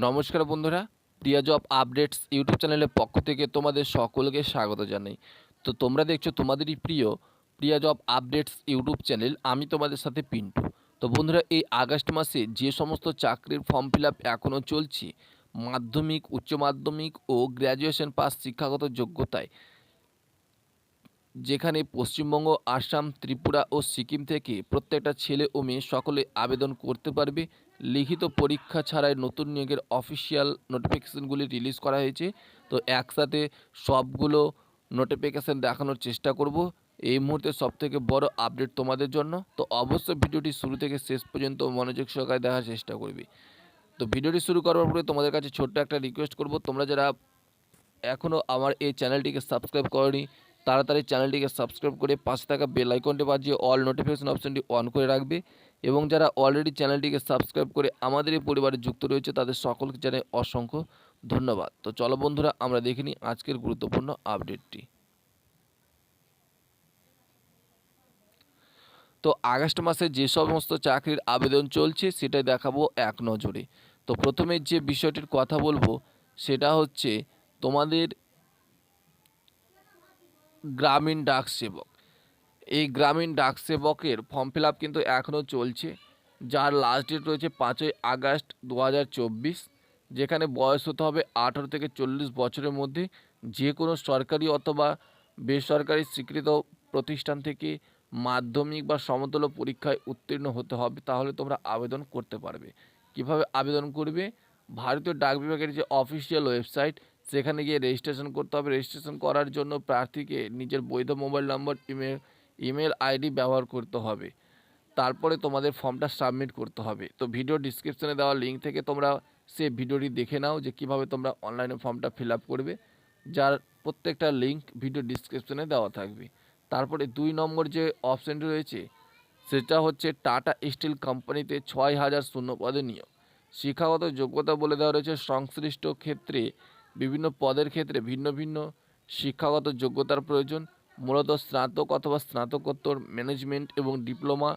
নমস্কার বন্ধুরা প্রিয়া job updates YouTube চ্যানেলের পক্ষ থেকে তোমাদের সকলকে স্বাগত জানাই। তো তোমরা দেখছ তোমাদেরই প্রিয় Priya job updates YouTube channel আমি তোমাদের সাথে পিন্টু। তো বন্ধুরা, এই আগস্ট মাসে যে সমস্ত চাকরির ফর্ম ফিল আপ এখনও চলছে, মাধ্যমিক, উচ্চ মাধ্যমিক ও গ্র্যাজুয়েশন পাস শিক্ষাগত যোগ্যতায় যেখানে পশ্চিমবঙ্গ, আসাম, ত্রিপুরা ও সিকিম থেকে প্রত্যেকটা ছেলে ও মেয়ে সকলে আবেদন করতে পারবে। লিখিত পরীক্ষা ছাড়াই নতুন নিয়োগের অফিসিয়াল নোটিফিকেশনগুলি রিলিজ করা হয়েছে। তো একসাথে সবগুলো নোটিফিকেশান দেখানোর চেষ্টা করব। এই মুহূর্তে সবথেকে বড় আপডেট তোমাদের জন্য। তো অবশ্যই ভিডিওটি শুরু থেকে শেষ পর্যন্ত মনোযোগ সহকারে দেখার চেষ্টা করবে। তো ভিডিওটি শুরু করার পরে তোমাদের কাছে ছোট্ট একটা রিকোয়েস্ট করব। তোমরা যারা এখনও আমার এই চ্যানেলটিকে সাবস্ক্রাইব করনি তাড়াতাড়ি চ্যানেলটিকে সাবস্ক্রাইব করে পাশে থাকা বেল আইকনটি বাজিয়ে অল নোটিফিকেশন অপশনটি অন করে রাখবে এবং যারা অলরেডি চ্যানেলটিকে সাবস্ক্রাইব করে আমাদের এই পরিবারে যুক্ত রয়েছে, তাদের সকলকে জানাই অসংখ্য ধন্যবাদ। তো চলো বন্ধুরা, আমরা দেখে নিই আজকের গুরুত্বপূর্ণ আপডেটটি। তো আগস্ট মাসে যে সমস্ত চাকরির আবেদন চলছে, সেটাই দেখাবো এক নজরে। তো প্রথমে যে বিষয়টির কথা বলব, সেটা হচ্ছে তোমাদের গ্রামীণ ডাক সেবক। এই গ্রামীণ ডাক সেবকের ফর্ম ফিল আপ কিন্তু এখনও চলছে, যার লাস্ট ডেট রয়েছে পাঁচই আগস্ট দু হাজার চব্বিশ, যেখানে বয়স হতে হবে আঠারো থেকে চল্লিশ বছরের মধ্যে যে কোনো সরকারি অথবা বেসরকারি স্বীকৃত প্রতিষ্ঠান থেকে মাধ্যমিক বা সমতুল্য পরীক্ষায় উত্তীর্ণ হতে হবে, তাহলে তোমরা আবেদন করতে পারবে। কীভাবে আবেদন করবে? ভারতীয় ডাক বিভাগের যে অফিসিয়াল ওয়েবসাইট সেখানে গিয়ে রেজিস্ট্রেশন করতে হবে। রেজিস্ট্রেশন করার জন্য প্রার্থীকে নিজের বৈধ mobile number email email ID ব্যবহার করতে হবে। তারপরে তোমাদের ফর্মটা সাবমিট করতে হবে। তো ভিডিও ডিসক্রিপশনে দেওয়া লিঙ্ক থেকে তোমরা সে ভিডিওটি দেখে নাও যে কীভাবে তোমরা অনলাইনে ফর্মটা ফিল করবে। যার প্রত্যেকটা লিঙ্ক ভিডিও ডিসক্রিপশনে দেওয়া থাকবে। তারপরে দুই নম্বর যে অপশানটি রয়েছে, সেটা হচ্ছে টাটা স্টিল কোম্পানিতে ছয় হাজার শূন্য পদে নিয়োগ। শিক্ষাগত যোগ্যতা বলে দেওয়া রয়েছে সংশ্লিষ্ট ক্ষেত্রে বিভিন্ন পদের ক্ষেত্রে ভিন্ন ভিন্ন শিক্ষাগত যোগ্যতার প্রয়োজন। মূলত স্নাতক অথবা স্নাতকোত্তর ম্যানেজমেন্ট এবং ডিপ্লোমা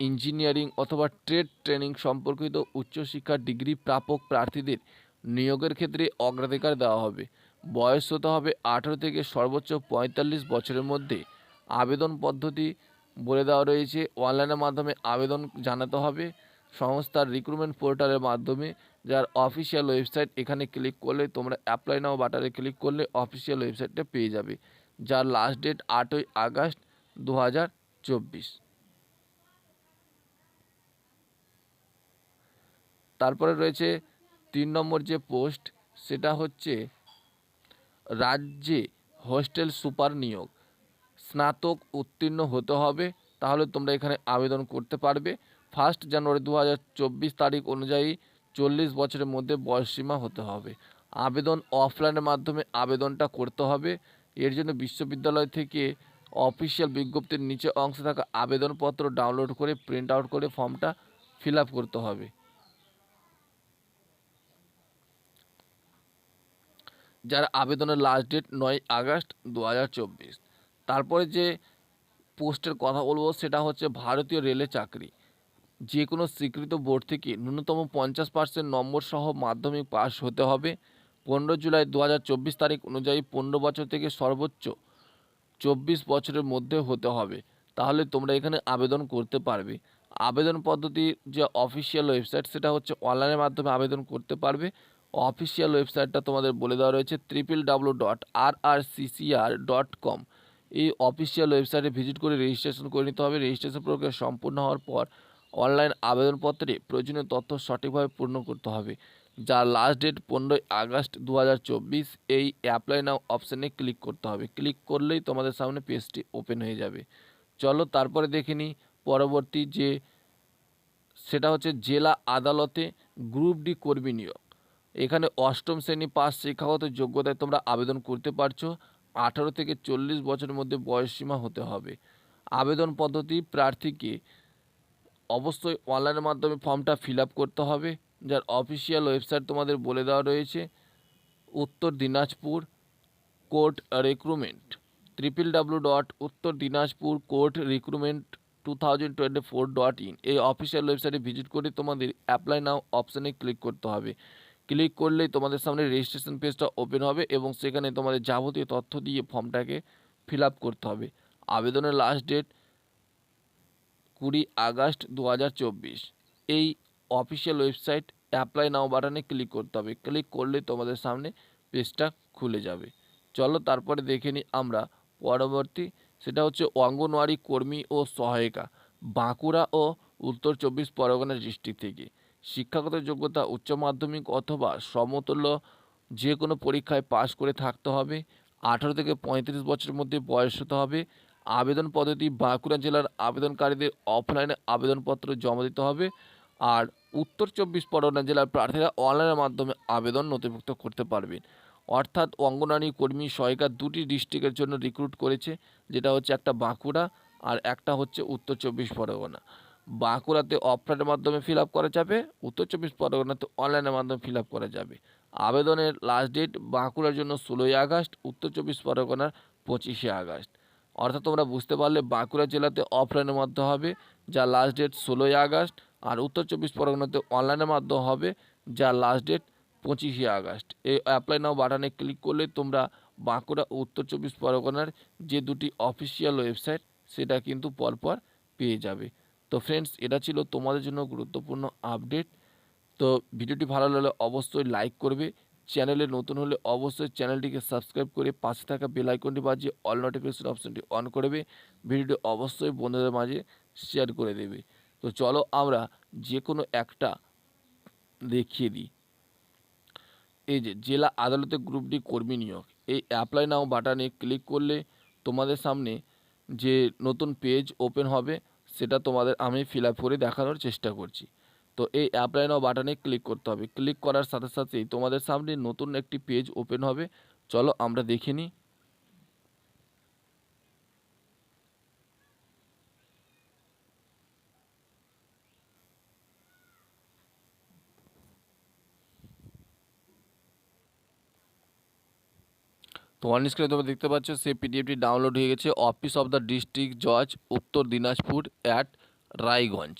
ইঞ্জিনিয়ারিং অথবা ট্রেড ট্রেনিং সম্পর্কিত উচ্চশিক্ষা ডিগ্রি প্রাপক প্রার্থীদের নিয়োগের ক্ষেত্রে অগ্রাধিকার দেওয়া হবে। বয়স হতে হবে আঠেরো থেকে সর্বোচ্চ পঁয়তাল্লিশ বছরের মধ্যে। আবেদন পদ্ধতি বলে দেওয়া রয়েছে। অনলাইনের মাধ্যমে আবেদন জানাতে হবে। সংস্থার রিক্রুটমেন্ট পোর্টালের মাধ্যমে যার অফিসিয়াল ওয়েবসাইট এখানে ক্লিক করলে তোমরা অ্যাপ্লাই নাও বাটারে ক্লিক করলে অফিসিয়াল ওয়েবসাইটটা পেয়ে যাবে। যার লাস্ট ডেট আটই আগস্ট দু হাজার চব্বিশ। তারপরে রয়েছে তিন নম্বর যে পোস্ট সেটা হচ্ছে রাজ্যে হোস্টেল সুপার নিয়োগ। স্নাতক উত্তীর্ণ হতে হবে, তাহলে তোমরা এখানে আবেদন করতে পারবে। ফার্স্ট জানুয়ারি দু হাজার চব্বিশ তারিখ অনুযায়ী চল্লিশ বছরের মধ্যে বয়সসীমা হতে হবে। আবেদন অফলাইনের মাধ্যমে আবেদনটা করতে হবে। এর জন্য বিশ্ববিদ্যালয় থেকে অফিসিয়াল বিজ্ঞপ্তির নিচে অংশে থাকা আবেদনপত্র ডাউনলোড করে, প্রিন্ট আউট করে ফর্মটা ফিল করতে হবে। যার আবেদনের লাস্ট ডেট নয় আগস্ট দু হাজার চব্বিশ। তারপরে যে পোস্টের কথা বলব, সেটা হচ্ছে ভারতীয় রেলে চাকরি। যে কোনো স্বীকৃত বোর্ড থেকে ন্যূনতম পঞ্চাশ পার্সেন্ট নম্বর সহ মাধ্যমিক পাস হতে হবে। পনেরো জুলাই দু হাজার চব্বিশ তারিখ অনুযায়ী পনেরো বছর থেকে সর্বোচ্চ চব্বিশ বছরের মধ্যে হতে হবে। তাহলে তোমরা এখানে আবেদন করতে পারবে। আবেদন পদ্ধতির যে অফিসিয়াল ওয়েবসাইট সেটা হচ্ছে অনলাইনের মাধ্যমে আবেদন করতে পারবে। অফিসিয়াল ওয়েবসাইটটা তোমাদের বলে দেওয়া রয়েছে triple W dot R R CCR dot com এই অফিসিয়াল ওয়েবসাইটে ভিজিট করে রেজিস্ট্রেশন করে নিতে হবে। রেজিস্ট্রেশন প্রক্রিয়া সম্পূর্ণ হওয়ার পর অনলাইন আবেদনপত্রে প্রয়োজনীয় তথ্য সঠিকভাবে পূর্ণ করতে হবে, যার লাস্ট ডেট পনেরোই আগস্ট দু হাজার চব্বিশ। এই অ্যাপ্লাই নাও অপশানে ক্লিক করতে হবে। ক্লিক করলেই তোমাদের সামনে পেজটি ওপেন হয়ে যাবে। চলো তারপরে দেখে নিই পরবর্তী যে, সেটা হচ্ছে জেলা আদালতে গ্রুপ ডি কর্মী নিয়োগ। এখানে অষ্টম শ্রেণি পাস শিক্ষাগত যোগ্যতায় তোমরা আবেদন করতে পারছ। আঠারো থেকে চল্লিশ বছরের মধ্যে বয়সসীমা হতে হবে। আবেদন পদ্ধতি প্রার্থীকে অবশ্যই অনলাইনের মাধ্যমে ফর্মটা ফিল আপ করতে হবে। যার অফিসিয়াল ওয়েবসাইট তোমাদের বলে দেওয়া রয়েছে, Uttar Dinajpur court recruitment triple W dot Uttar Dinajpur court recruitment two thousand twenty four dot in এই অফিসিয়াল ওয়েবসাইটে ভিজিট করে তোমাদের অ্যাপ্লাই নাও অপশানে ক্লিক করতে হবে। ক্লিক করলেই তোমাদের সামনে রেজিস্ট্রেশন পেজটা ওপেন হবে এবং সেখানে তোমাদের যাবতীয় তথ্য দিয়ে ফর্মটাকে ফিল আপ করতে হবে। আবেদনের লাস্ট ডেট কুড়ি আগস্ট দু হাজার চব্বিশ। এই অফিসিয়াল ওয়েবসাইট অ্যাপ্লাই নাও বাটনে ক্লিক করতে হবে। ক্লিক করলে তোমাদের সামনে পেজটা খুলে যাবে। চলো তারপরে দেখে নিই আমরা পরবর্তী। সেটা হচ্ছে অঙ্গনওয়াড়ি কর্মী ও সহায়িকা, বাঁকুড়া ও উত্তর চব্বিশ পরগনা ডিস্ট্রিক্ট থেকে। শিক্ষাগত যোগ্যতা উচ্চ মাধ্যমিক অথবা সমতুল্য যে কোনো পরীক্ষায় পাশ করে থাকতে হবে। আঠারো থেকে পঁয়ত্রিশ বছরের মধ্যে বয়স হতে হবে। আবেদন পদ্ধতি বাঁকুড়া জেলার আবেদনকারীদের অফলাইনে আবেদনপত্র জমা দিতে হবে। আর উত্তর চব্বিশ পরগনা জেলার প্রার্থীরা অনলাইনের মাধ্যমে আবেদন নথিভুক্ত করতে পারবেন। অর্থাৎ অঙ্গনারী কর্মী সহায়িকা দুটি ডিস্ট্রিক্টের জন্য রিক্রুট করেছে, যেটা হচ্ছে একটা বাঁকুড়া আর একটা হচ্ছে উত্তর চব্বিশ পরগনা। বাঁকুড়াতে অফলাইনের মাধ্যমে ফিল আপ করা যাবে, উত্তর চব্বিশ পরগনাতে অনলাইনের মাধ্যমে ফিল আপ করা যাবে। আবেদনের লাস্ট ডেট বাঁকুড়ার জন্য ষোলোই আগস্ট, উত্তর চব্বিশ পরগনার পঁচিশে আগস্ট। অর্থাৎ তোমরা বুঝতে পারলে বাঁকুড়া জেলাতে অফলাইনের মাধ্যমে হবে যা লাস্ট ডেট ষোলোই আগস্ট, আর উত্তর চব্বিশ পরগনাতে অনলাইনের মাধ্যমে হবে যা লাস্ট ডেট পঁচিশে আগস্ট। এই অ্যাপ্লাই নাও বাটনে ক্লিক করলে তোমরা বাঁকুড়া, উত্তর চব্বিশ পরগনার যে দুটি অফিসিয়াল ওয়েবসাইট সেটা কিন্তু পরপর পেয়ে যাবে। তো ফ্রেন্ডস এটা ছিল তোমাদের জন্য গুরুত্বপূর্ণ আপডেট তো ভিডিওটি ভালো লাগলে অবশ্যই লাইক করবে চ্যানেলে নতুন হলে অবশ্যই চ্যানেলটিকে সাবস্ক্রাইব করে পাশে থাকা বেল আইকনটি বাজিয়ে অল নোটিফিকেশন অপশনটি অন করবে ভিডিওটি অবশ্যই বন্ধুদের মাঝে শেয়ার করে দেবে। তো চলো আমরা যে কোনো একটা দেখিয়ে দিই। এই যে জেলা আদালতে গ্রুপ ডি কর্মী নিয়োগ। এই অ্যাপ্লাই নাও বাটনে ক্লিক করলে তোমাদের সামনে যে নতুন পেজ ওপেন হবে, সেটা তোমাদের আমি ফিল আপ করে দেখানোর চেষ্টা করছি। তো এই অ্যাপ্লাই নাও বাটনে ক্লিক করতে হবে। ক্লিক করার সাথে সাথেই তোমাদের সামনে নতুন একটি পেজ ওপেন হবে। চলো আমরা দেখে নিই। তো অন তোমরা দেখতে পাচ্ছ, সেই পিডিএফটি ডাউনলোড হয়ে গেছে। অফিস অফ দ্য ডিস্ট্রিক্ট জজ উত্তর দিনাজপুর অ্যাট রায়গঞ্জ।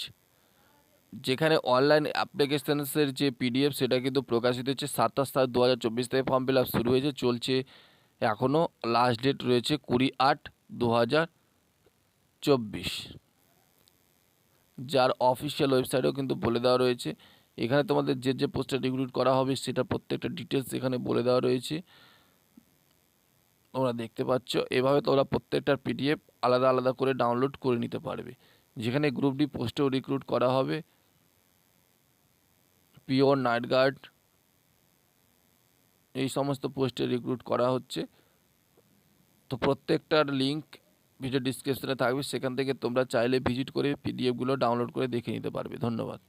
যেখানে অনলাইন অ্যাপ্লিকেশানসের যে পিডিএফ সেটা কিন্তু প্রকাশিত হচ্ছে সাতাশ সাত দু হাজার চব্বিশ থেকে ফর্ম ফিল আপ শুরু হয়েছে, চলছে এখনও লাস্ট ডেট রয়েছে কুড়ি আট দু হাজার চব্বিশ। যার অফিসিয়াল ওয়েবসাইটেও কিন্তু বলে দেওয়া রয়েছে। এখানে তোমাদের যে যে পোস্টে রিক্রুট করা হবে সেটা প্রত্যেকটা ডিটেলস এখানে বলে দেওয়া রয়েছে। তোমরা দেখতে পাচ্ছ, এভাবে তোমরা প্রত্যেকটার পিডিএফ আলাদা আলাদা করে ডাউনলোড করে নিতে পারবে। যেখানে গ্রুপ ডি পোস্টেও রিক্রুট করা হবে পিওর নাইট গার্ড। এই সমস্ত পোস্টে রিক্রুট করা হচ্ছে। তো প্রত্যেকটার লিঙ্ক ভিডিও ডিসক্রিপশনে থাকবে। সেখান থেকে তোমরা চাইলে ভিজিট করে পিডিএফগুলো ডাউনলোড করে দেখে নিতে পারবে। ধন্যবাদ।